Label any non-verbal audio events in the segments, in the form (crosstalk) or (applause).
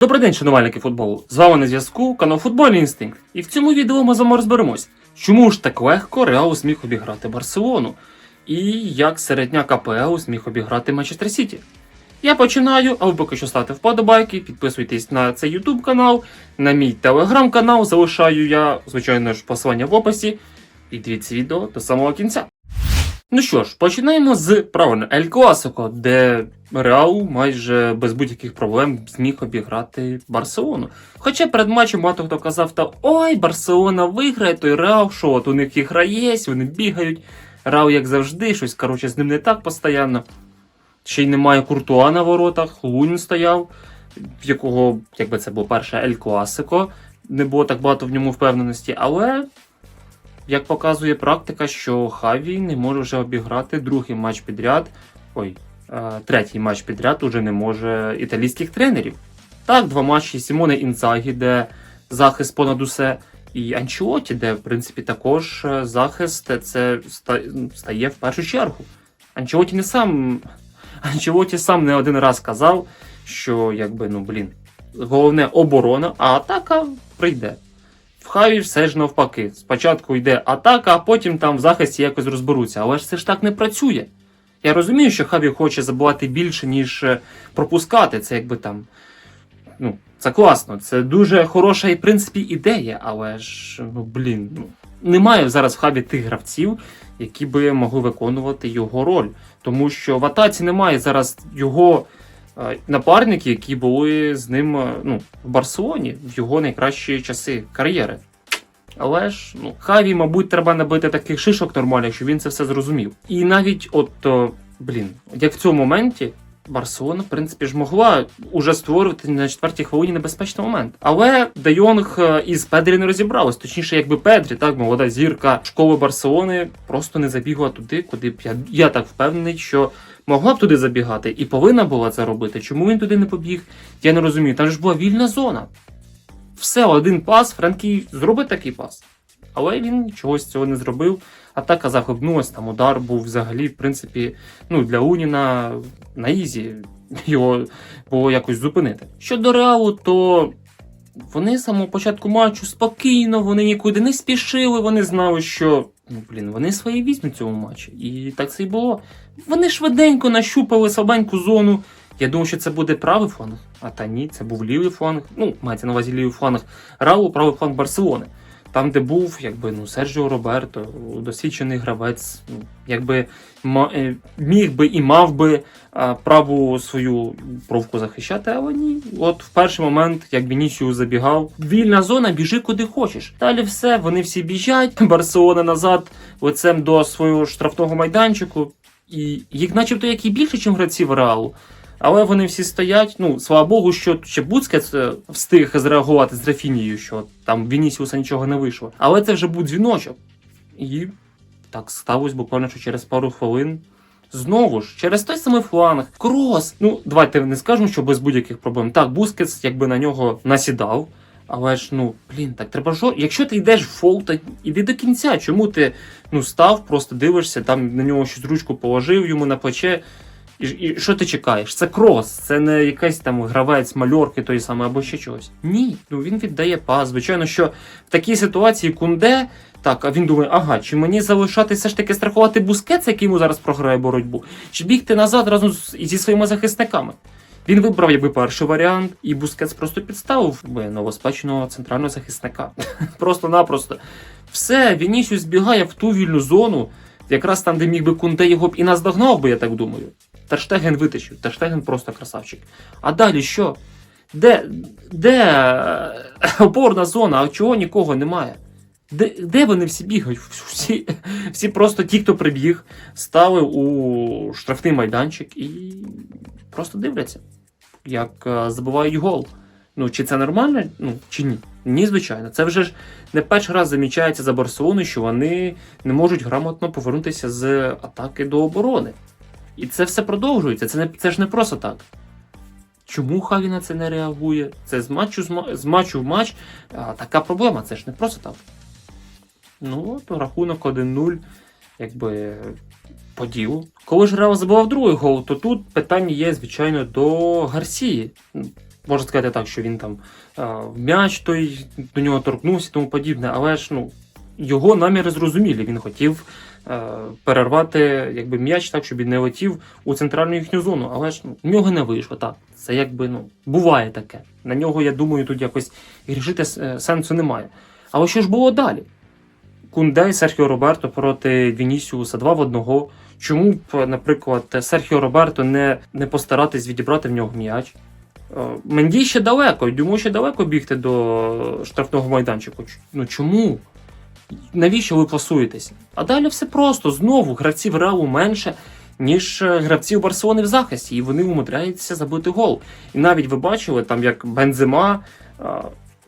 Добрий день, шанувальники футболу. З вами на зв'язку канал Футбольний інстинкт. І в цьому відео ми з вами розберемось, чому ж так легко Реал зміг обіграти Барселону, і як середня КПЛ зміг обіграти Манчестер Сіті. Я починаю, а ви поки що ставте вподобайки, підписуйтесь на цей YouTube канал, на мій телеграм-канал, залишаю я, звичайно ж, посилання в описі. І дивіться відео до самого кінця. Ну що ж, починаємо з правильно Ель Класико, де Реал майже без будь-яких проблем зміг обіграти Барселону. Хоча перед матчем багато хто казав, та ой, Барселона виграє, той Реал, що от у них ігра є, вони бігають. Реал, як завжди, щось коротше, з ним не так постійно. Ще й немає Куртуа на воротах, Лунін стояв, в якого, якби це було перше Ель Класико, не було так багато в ньому впевненості, але як показує практика, що Хаві не може вже обіграти другий матч підряд. Ой, е, третій матч підряд уже не може італійських тренерів. Так, два матчі Сімоне Інзагі, де захист понад усе, і Анчіоті, де, в принципі, також е, захист це стає в першу чергу. Анчіоті не сам. Анчіоті сам не один раз казав, що якби, ну блін, головне оборона, а атака прийде. В Хаві все ж навпаки. Спочатку йде атака, а потім там в захисті якось розберуться. Але ж це ж так не працює. Я розумію, що Хаві хоче забувати більше, ніж е, пропускати. Це якби там. Ну, це класно. Це дуже хороша і в принципі ідея, але ж, ну блін, ну, немає зараз в Хаві тих гравців, які би могли виконувати його роль. Тому що в атаці немає зараз його е, напарників, які були з ним е, ну, в Барселоні в його найкращі часи кар'єри. Але ж ну, Хаві, мабуть, треба набити таких шишок нормальних, щоб він це все зрозумів. І навіть от, о, блін, як в цьому моменті. Барселона, в принципі, ж могла уже створювати на четвертій хвилині небезпечний момент. Але Де Йонг е, із Педрі не розібралось. Точніше, якби Педрі, так, молода зірка школи Барселони, просто не забігла туди, куди б я, я так впевнений, що могла б туди забігати і повинна була це робити. Чому він туди не побіг? Я не розумію. Там ж була вільна зона. Все, один пас, Франкі зробить такий пас. Але він чогось цього не зробив. Атака захлебнулась, там удар був взагалі, в принципі, ну, для Уніна на ізі. Його було якось зупинити. Щодо Реалу, то вони з самого початку матчу спокійно, вони нікуди не спішили, вони знали, що ну, блін, вони свої візьмуть в цьому матчі. І так це й було. Вони швиденько нащупали слабеньку зону. Я думав, що це буде правий фланг, а та ні, це був лівий фланг. Ну, мається на увазі лівий фланг Реалу, правий фланг Барселони. Там, де був, якби ну Серджіо Роберто, досвідчений гравець, ну, якби е, міг би і мав би праву свою бровку захищати, але ні. От в перший момент, як Бінісіус забігав, вільна зона, біжи куди хочеш. Далі все, вони всі біжать, (laughs) Барселона назад, лицем до свого штрафного майданчику. І їх, начебто, як і більше, ніж гравців Реалу. Але вони всі стоять. Ну, слава Богу, що ще Буцкет е, встиг зреагувати з Рафінією, що там Вінісіуса нічого не вийшло. Але це вже був дзвіночок. І так сталося буквально що через пару хвилин. Знову ж, через той самий фланг, крос. Ну, давайте не скажемо, що без будь-яких проблем. Так, Бускетс якби на нього насідав. Але ж, ну, блін, так треба жо. Якщо ти йдеш в фол, то іди до кінця. Чому ти ну, став, просто дивишся, там на нього щось ручку положив йому на плече. І, і що ти чекаєш? Це крос, це не якийсь там гравець мальорки той самий або ще чогось. Ні, ну він віддає пас. Звичайно, що в такій ситуації кунде. Так, а він думає, ага, чи мені залишати все ж таки страхувати бускет, який йому зараз програє боротьбу, чи бігти назад разом зі своїми захисниками. Він вибрав якби перший варіант, і Бускетс просто підставив би новоспеченого центрального захисника. (laughs) Просто-напросто. Все, Вінісіус збігає в ту вільну зону, якраз там, де міг би Кунде його б і наздогнав би, я так думаю. Терштеген витащив, Терштеген просто красавчик. А далі що? Де, де е, опорна зона, а чого нікого немає? Де, де вони всі бігають? (laughs) Всі, всі просто ті, хто прибіг, стали у штрафний майданчик і просто дивляться, як е, забувають гол. Ну, чи це нормально, ну, чи ні? Ні, звичайно. Це вже ж не перший раз замічається за Барселоною, що вони не можуть грамотно повернутися з атаки до оборони. І це все продовжується. Це, не, це ж не просто так. Чому Хаві на це не реагує? Це з матчу, з матчу в матч а, така проблема, це ж не просто так. Ну, от рахунок 1-0, якби по ділу. Коли ж Реал забивав другий гол, то тут питання є, звичайно, до Гарсії. можна сказати так, що він там в м'яч той до нього торкнувся і тому подібне, але ж ну, його наміри зрозумілі. Він хотів е, перервати якби, м'яч так, щоб він не летів у центральну їхню зону. Але ж ну, в нього не вийшло. Так. Це якби ну, буває таке. На нього, я думаю, тут якось грішити е, сенсу немає. Але що ж було далі? Кунде і Серхіо Роберто проти Вінісіуса 2 в 1. Чому б, наприклад, Серхіо Роберто не, не постаратись відібрати в нього м'яч? Е, Менді ще далеко, йому ще далеко бігти до штрафного майданчику. Ну чому? Навіщо ви пасуєтесь? А далі все просто. Знову гравців Реалу менше, ніж е, гравців Барселони в захисті, і вони умудряються забити гол. І навіть ви бачили, там як Бензема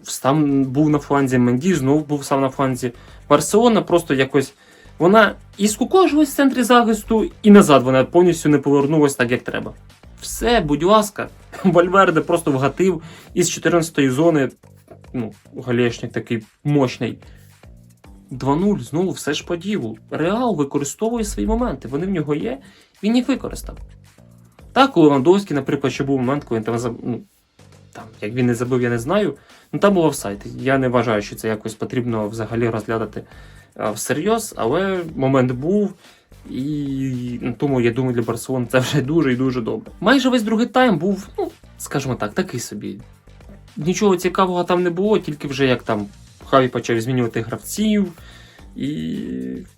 сам був на фланзі, Менді знов був сам на фланзі. Барселона просто якось. Вона і скукожилась в центрі захисту, і назад вона повністю не повернулась так, як треба. Все, будь ласка, (laughs) Вальверде просто вгатив із 14-ї зони. Ну, галешник такий мощний. 2-0, знову все ж по ділу. Реал використовує свої моменти. Вони в нього є, він їх використав. Так, у Левандовський, наприклад, ще був момент, коли він там ну, там, як він не забив, я не знаю. Ну там було офсайд. Я не вважаю, що це якось потрібно взагалі розглядати всерйоз, але момент був. І ну, тому я думаю, для Барселони це вже дуже і дуже добре. Майже весь другий тайм був, ну, скажімо так, такий собі. Нічого цікавого там не було, тільки вже як там Хаві почав змінювати гравців. І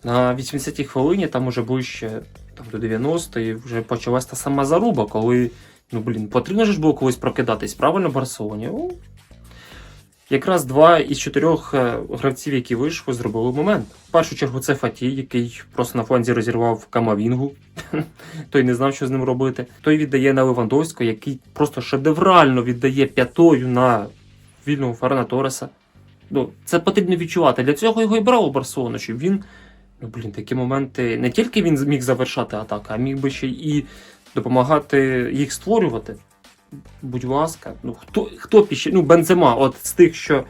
на 80-й хвилині, там уже ближче там, до 90-ї, вже почалась та сама заруба, коли Ну, блін, потрібно ж було колись прокидатись, правильно, Барселоні? О, Якраз два із чотирьох е, гравців, які вийшли, зробили момент. В першу чергу це Фаті, який просто на фланзі розірвав Камавінгу. (laughs) Той не знав, що з ним робити. Той віддає на Левандовського, який просто шедеврально віддає п'ятою на вільного Ферна Тореса. Ну, це потрібно відчувати. Для цього його і брав у Барселону, щоб він. Ну, блін, такі моменти. Не тільки він міг завершати атаку, а міг би ще і допомагати їх створювати. Будь ласка, ну хто хто піще? Ну, Бензема, от з тих, що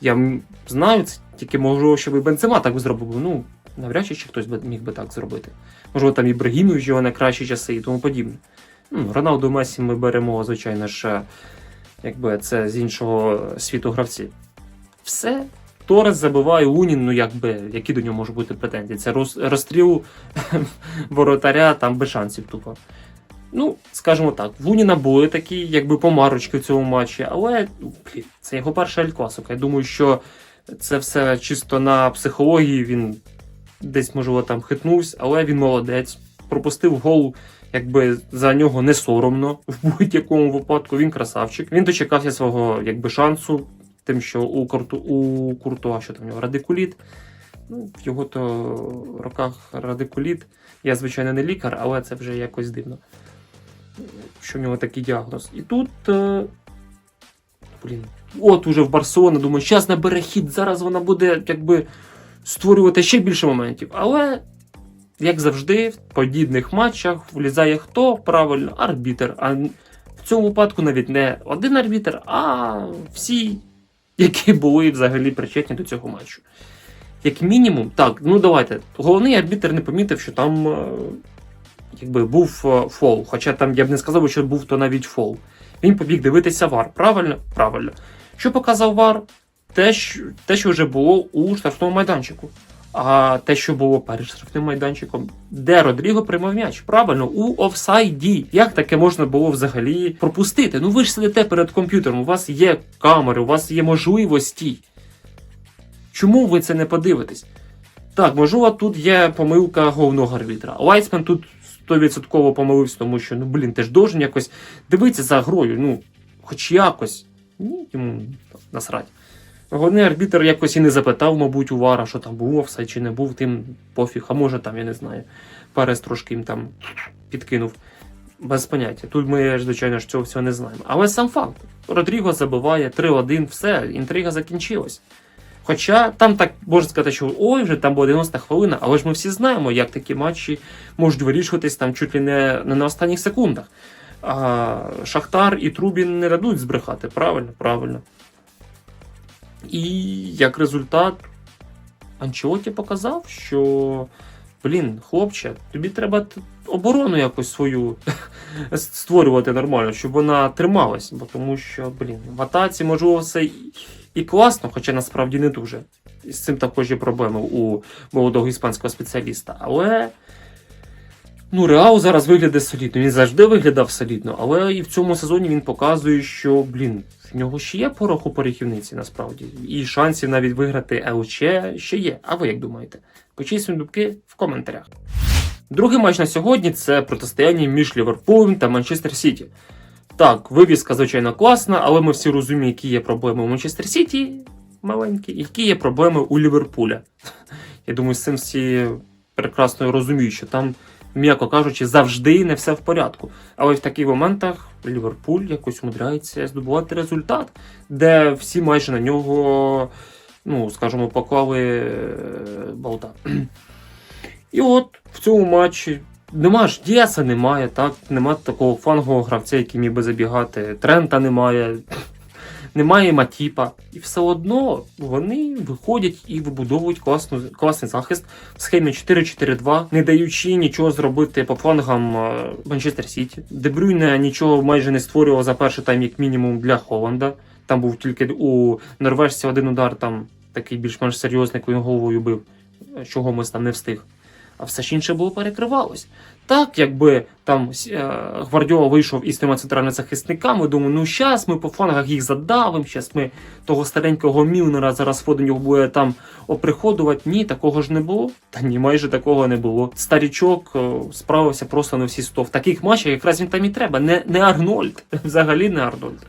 я знаю, це тільки можливо, щоб і Бензема так би зробив. Ну, навряд чи ще хтось міг би так зробити. Можливо, там і Брагімович його на кращі часи і тому подібне. Ну, Роналду Месі ми беремо, звичайно ж, е, якби це з іншого світу гравців. Все. Торес забиває Унін, ну якби, які до нього можуть бути претензії? Це розстріл (laughs) воротаря там без шансів тупо. Ну, скажімо так, в були такі, якби помарочки в цьому матчі, але блін, це його перша ель класика. Я думаю, що це все чисто на психології. Він десь, можливо, там хитнувся, але він молодець. Пропустив гол, якби за нього не соромно в будь-якому випадку. Він красавчик. Він дочекався свого якби шансу, тим, що у Курту у Куртуа, що там в нього радикуліт. Ну, в його то роках радикуліт. Я, звичайно, не лікар, але це вже якось дивно. Що в нього такий діагноз. І тут. Е... Блін. От уже в Барселона, думаю, зараз набере хід, зараз вона буде якби створювати ще більше моментів. Але, як завжди, в подібних матчах влізає хто? Правильно, арбітер. А в цьому випадку навіть не один арбітер, а всі, які були взагалі причетні до цього матчу. Як мінімум, так, ну давайте. Головний арбітр не помітив, що там е, якби був е, фол. Хоча там я б не сказав, що був то навіть фол. Він побіг дивитися вар. Правильно? Правильно. Що показав вар? Те, що, те, що вже було у штрафному майданчику. А те, що було перед штрафним майданчиком, де Родріго приймав м'яч. Правильно, у офсайді. Як таке можна було взагалі пропустити? Ну ви ж сидите перед комп'ютером, у вас є камери, у вас є можливості. Чому ви це не подивитесь? Так, можливо, тут є помилка головного арбітра. Лайцмен тут 100% помилився, тому що, ну блін, ти ж должен якось дивитися за грою, ну, хоч якось. Ні, йому насрать. Головний арбітр якось і не запитав, мабуть, у Вара, що там був офсайд чи не був, тим пофіг, а може там, я не знаю, Перес трошки їм там підкинув. Без поняття. Тут ми, звичайно ж, цього всього не знаємо. Але сам факт. Родріго забиває 3-1, все, інтрига закінчилась. Хоча там так можна сказати, що ой, вже там була 90 хвилина, але ж ми всі знаємо, як такі матчі можуть вирішуватись там чуть ли не, не на останніх секундах. А Шахтар і Трубін не дадуть збрехати. Правильно, правильно. І як результат, Анчіоті показав, що блін, хлопче, тобі треба оборону якось свою (laughs) створювати нормально, щоб вона трималась. Бо тому що, блін, в атаці можливо все і, класно, хоча насправді не дуже. І з цим також є проблеми у молодого іспанського спеціаліста. Але. Ну, Реал зараз виглядає солідно. Він завжди виглядав солідно, але і в цьому сезоні він показує, що, блін, в нього ще є порох у порахівниці, насправді. І шансів навіть виграти ЛЧ ще є. А ви як думаєте? Пишіть думки в коментарях. Другий матч на сьогодні це протистояння між Ліверпулем та Манчестер Сіті. Так, вивіска, звичайно, класна, але ми всі розуміємо, які є проблеми у Манчестер Сіті маленькі, і які є проблеми у Ліверпуля. (laughs) Я думаю, з цим всі прекрасно розуміють, що там, м'яко кажучи, завжди не все в порядку. Але в таких моментах Ліверпуль якось умудряється здобувати результат, де всі майже на нього, ну, скажімо, поклали е, болта. (clears throat) І от в цьому матчі нема ж Діаса, немає, так? Нема такого фангового гравця, який міг би забігати. Трента немає, немає Матіпа. І все одно вони виходять і вибудовують класну, класний захист в схемі 4-4-2, не даючи нічого зробити по флангам е, Манчестер Сіті. Дебрюйне нічого майже не створював за перший тайм, як мінімум, для Холланда. Там був тільки у норвежці один удар, там такий більш-менш серйозний, коли головою бив, е, чого ми там не встиг. А все ж інше було перекривалось. Так, якби там е, Гвардіола вийшов із тими центральними захисниками, думаю, ну щас ми по флангах їх задавимо, щас ми того старенького Мілнера зараз Фоденюк буде там оприходувати. Ні, такого ж не було. Та ні, майже такого не було. Старічок е, справився просто на всі сто. В таких матчах якраз він там і треба. Не, не Арнольд, (laughs) взагалі не Арнольд.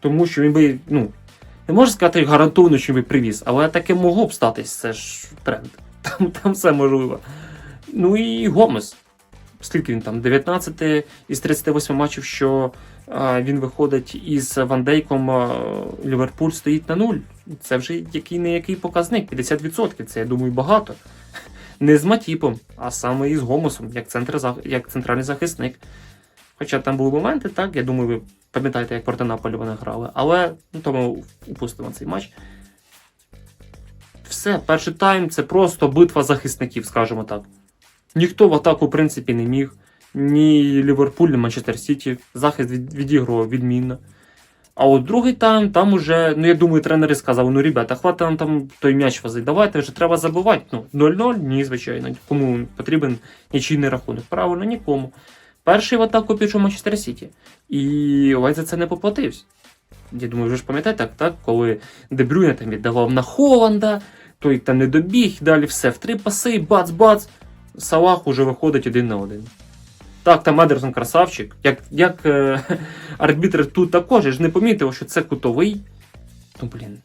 Тому що він би, ну, не можу сказати гарантовано, що він би привіз, але таке могло б статись, це ж тренд. (laughs) Там, там все можливо. Ну і Гомес. Скільки він там? 19 із 38 матчів, що він виходить із Вандейком, Ліверпуль стоїть на нуль. Це вже який не який показник, 50%. Це я думаю багато. Не з Матіпом, а саме із Гомосом, як, центр, як центральний захисник. Хоча там були моменти, так, я думаю, ви пам'ятаєте, як проти Наполі вони грали. Але ну, то упустимо цей матч. Все, перший тайм це просто битва захисників, скажімо так. Ніхто в атаку, в принципі, не міг. Ні Ліверпуль, ні Манчестер Сіті. Захист від, відігрував відмінно. А от другий тайм, там уже, ну я думаю, тренери сказали: ну, ребята, хватить нам там той м'яч возити, давайте вже треба забивати. Ну, 0-0, ні, звичайно. Кому потрібен нічийний рахунок? Правильно, нікому. Перший в атаку пішов Манчестер Сіті. І Лайт за це не поплатився. Я думаю, ви ж пам'ятаєте, так, так, коли Дебрюйне там віддавав на Холланда, той там не добіг, далі все в три паси, бац-бац. Салах уже виходить один на один. Так, там Едерсон красавчик. Як, як е, (laughs) арбітр тут також, я ж не помітив, що це кутовий. Ну, блін.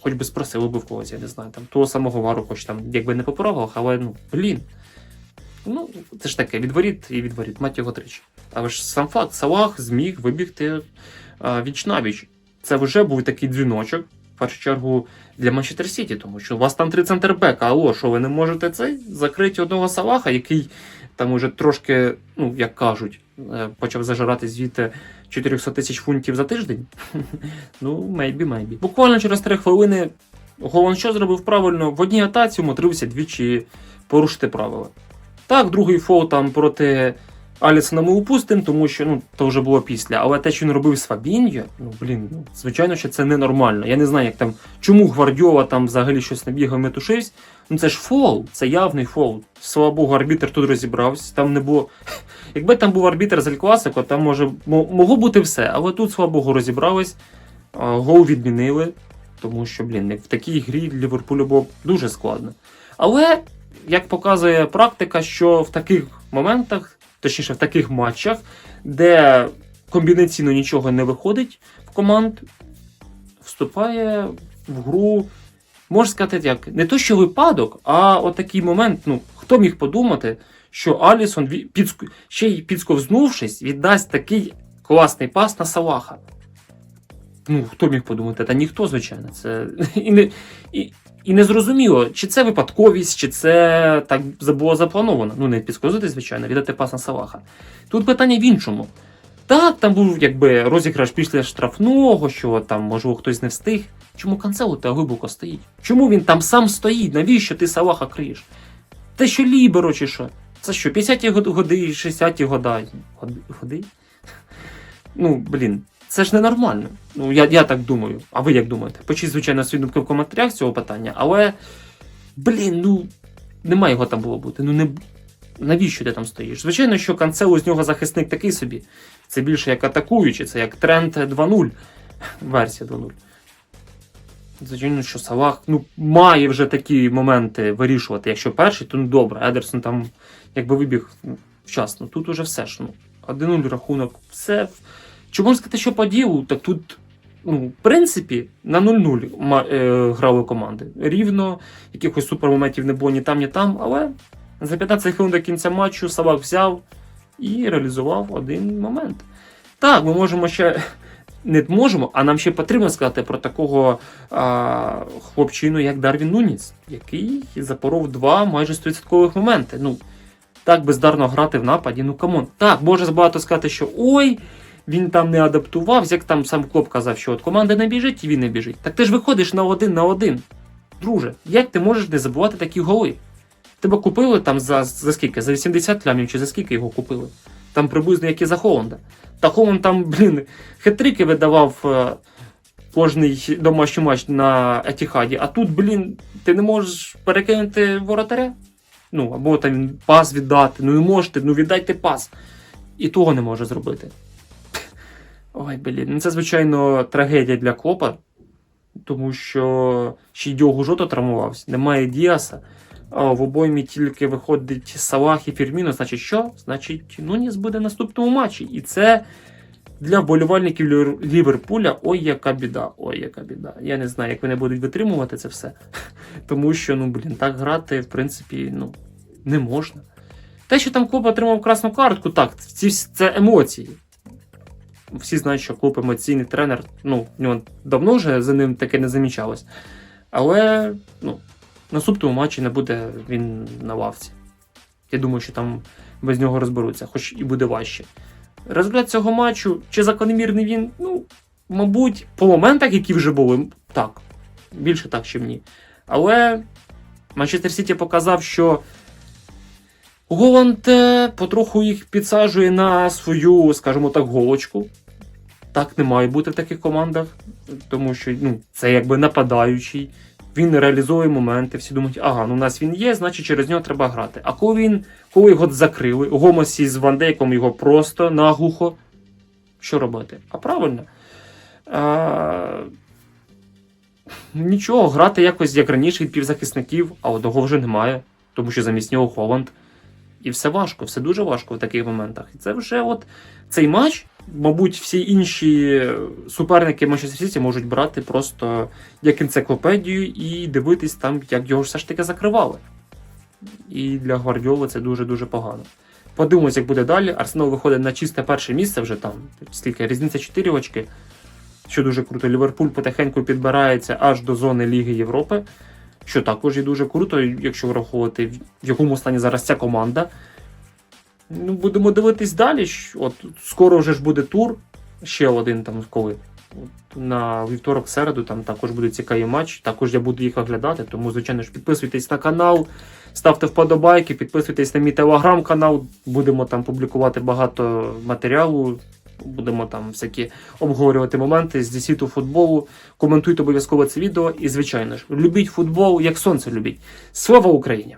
Хоч би спросили би в когось, я не знаю. Там того самого вару, хоч там, якби не по але ну, блін. Ну, це ж таке, відворіт і відворіт, мать його тричі. Але ж сам факт, Салах зміг вибігти віч навіч. Це вже був такий дзвіночок, в першу чергу, для Манчестер Сіті, тому що у вас там три центрбека, алло, що ви не можете цей закрити одного Салаха, який там уже трошки, ну як кажуть, е, почав зажирати звідти 400 тисяч фунтів за тиждень. (laughs) ну, maybe, maybe. Буквально через три хвилини Голан що зробив правильно, в одній атаці умудрився двічі порушити правила. Так, другий фол там проти Алісона ми упустимо, тому що ну, то вже було після. Але те, що він робив з Фабіньо, ну блін, ну, звичайно, що це ненормально. Я не знаю, як там, чому Гвардіола там взагалі щось набігав, метушився. Ну це ж фол, це явний фол. Слава Богу, арбітр тут розібрався. Там не було. (laughs) Якби там був арбітр з Ель-Класико, там може могло бути все. Але тут, слава Богу, розібрались. Гол відмінили, тому що, блін, в такій грі Ліверпулю було дуже складно. Але, як показує практика, що в таких моментах, точніше в таких матчах, де комбінаційно нічого не виходить в команд, вступає в гру, можна сказати, як не то, що випадок, а отакий момент. Ну, хто міг подумати, що Алісон, ще й підсковзнувшись, віддасть такий класний пас на Салаха. Ну, хто міг подумати? Та ніхто, звичайно. Це (laughs) і не, і не зрозуміло, чи це випадковість, чи це так було заплановано. Ну, не підсказати, звичайно, віддати пас на Салаха. Тут питання в іншому. Так, там був якби розіграш після штрафного, що там, можливо, хтось не встиг. Чому Канцело та глибоко стоїть? Чому він там сам стоїть? Навіщо ти Салаха криєш? Те, що ліберо чи що? Це що, 50-ті год- годи, 60-ті года? Годи? годи? Ну, блін, це ж ненормально. Ну, я, я так думаю. А ви як думаєте? Пишіть, звичайно, свої думки в коментарях цього питання, але. Блін, ну. Немає його там було бути. Ну не. Навіщо ти там стоїш? Звичайно, що Канцело з нього захисник такий собі. Це більше як атакуючий, це як тренд 2.0. Версія 2.0. Звичайно, що Салах ну, має вже такі моменти вирішувати. Якщо перший, то ну добре. Едерсон там якби вибіг вчасно. Тут уже все ж. Ну, 1-0 рахунок. Все. Чи можна сказати, що по ділу, так тут, ну, в принципі, на 0-0 ма- е, грали команди. Рівно, якихось супермоментів не було ні там, ні там, але за 15 хвилин до кінця матчу Салах взяв і реалізував один момент. Так, ми можемо ще. (laughs) Не можемо, а нам ще потрібно сказати про такого а, хлопчину, як Дарвін Нуніс, який запоров два майже 100% моменти. Ну, так бездарно грати в нападі, ну камон. Так, може багато сказати, що ой, він там не адаптувався, як там сам Клоп казав, що от команда не біжить і він не біжить. Так ти ж виходиш на один на один. Друже, як ти можеш не забувати такі голи? Тебе купили там за, за скільки? За 80 лямів чи за скільки його купили? Там приблизно як і за Холланда. Та Холланд там, блін, хитрики видавав е, кожний домашній матч на Етіхаді, а тут, блін, ти не можеш перекинути воротаря? Ну, або там пас віддати. Ну не можете, ну віддайте пас. І того не може зробити. Ой, блін, ну це, звичайно, трагедія для Клопа, тому що ще й Діогу Жото травмувався, немає Діаса. А в обоймі тільки виходить Салах і Фірміно. Значить, що? Значить, Нуніс буде в наступному матчі. І це для вболівальників Ліверпуля ой, яка біда. Ой, яка біда. Я не знаю, як вони будуть витримувати це все. (laughs) Тому що, ну, блін, так грати, в принципі, ну, не можна. Те, що там клуб отримав красну картку, так, ці, це емоції. Всі знають, що клуб емоційний тренер, ну, в нього давно вже за ним таке не замічалось. Але, ну, наступному матчі не буде він на лавці. Я думаю, що там без нього розберуться, хоч і буде важче. Результат цього матчу, чи закономірний він, ну, мабуть, по моментах, які вже були, так. Більше так, чим ні. Але Манчестер Сіті показав, що Голланд е, потроху їх підсаджує на свою, скажімо так, голочку. Так не має бути в таких командах, тому що ну, це якби нападаючий. Він реалізує моменти, всі думають, ага, ну у нас він є, значить через нього треба грати. А коли він, коли його закрили, Гомосі з Вандейком його просто наглухо. Що робити? А правильно. А... Нічого, грати якось як раніше від півзахисників, а одного вже немає, тому що замість нього Холланд. І все важко, все дуже важко в таких моментах. І це вже от цей матч, мабуть, всі інші суперники Манчестер Сіті можуть брати просто як енциклопедію і дивитись там, як його все ж таки закривали. І для Гвардіоли це дуже-дуже погано. Подивимось, як буде далі. Арсенал виходить на чисте перше місце вже там. Скільки? Різниця 4 очки. Що дуже круто. Ліверпуль потихеньку підбирається аж до зони Ліги Європи. Що також є дуже круто, якщо враховувати, в якому стані зараз ця команда. Ну, будемо дивитись далі. От скоро вже ж буде тур. Ще один там коли. На вівторок, середу там також буде цікавий матч. Також я буду їх оглядати. Тому, звичайно ж, підписуйтесь на канал, ставте вподобайки, підписуйтесь на мій телеграм-канал. Будемо там публікувати багато матеріалу. Будемо там всякі обговорювати моменти зі світу футболу. Коментуйте обов'язково це відео. І, звичайно ж, любіть футбол, як сонце любіть. Слава Україні!